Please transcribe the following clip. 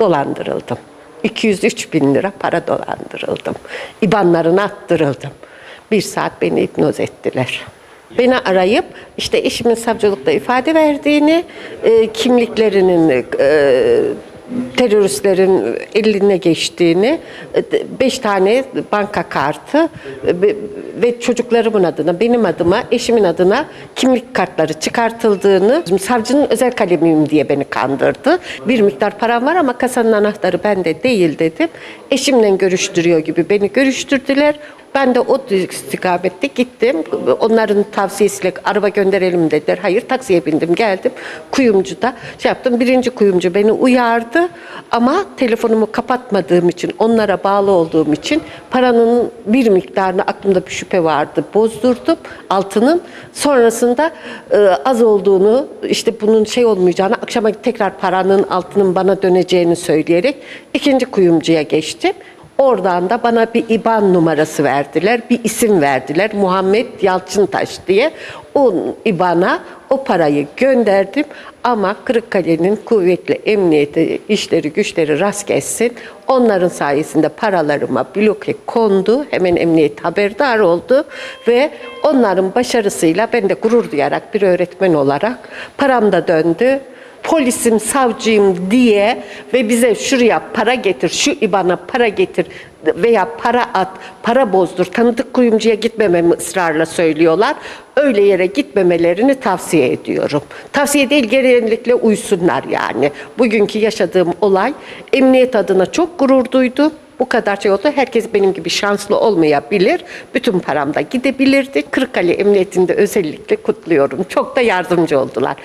Dolandırıldım. 203 bin lira para dolandırıldım. İbanlarına attırıldım. Bir saat beni hipnoz ettiler. Beni arayıp işte eşimin savcılıkta ifade verdiğini, e, kimliklerinin e, teröristlerin eline geçtiğini, e, beş tane banka kartı e, ve- çocuklarımın adına, benim adıma, eşimin adına kimlik kartları çıkartıldığını, savcının özel kalemiyim diye beni kandırdı. Bir miktar param var ama kasanın anahtarı bende değil dedim. Eşimle görüştürüyor gibi beni görüştürdüler. Ben de o istikamette gittim. Onların tavsiyesiyle araba gönderelim dediler. Hayır taksiye bindim geldim. Kuyumcuda şey yaptım. Birinci kuyumcu beni uyardı. Ama telefonumu kapatmadığım için, onlara bağlı olduğum için paranın bir miktarını aklımda bir vardı. Bozdurdum altının. Sonrasında e, az olduğunu, işte bunun şey olmayacağını, akşama tekrar paranın altının bana döneceğini söyleyerek ikinci kuyumcuya geçtim. Oradan da bana bir IBAN numarası verdiler, bir isim verdiler. Muhammed Yalçıntaş diye. O IBAN'a o parayı gönderdim ama Kırıkkale'nin kuvvetli emniyeti işleri güçleri rast gelsin. Onların sayesinde paralarıma bloke kondu. Hemen emniyet haberdar oldu ve onların başarısıyla ben de gurur duyarak bir öğretmen olarak param da döndü polisim, savcıyım diye ve bize şuraya para getir, şu ibana para getir veya para at, para bozdur, tanıdık kuyumcuya gitmememi ısrarla söylüyorlar. Öyle yere gitmemelerini tavsiye ediyorum. Tavsiye değil, genellikle uysunlar yani. Bugünkü yaşadığım olay emniyet adına çok gurur duydum. Bu kadar şey oldu. Herkes benim gibi şanslı olmayabilir. Bütün param da gidebilirdi. Kırıkkale Emniyetinde özellikle kutluyorum. Çok da yardımcı oldular.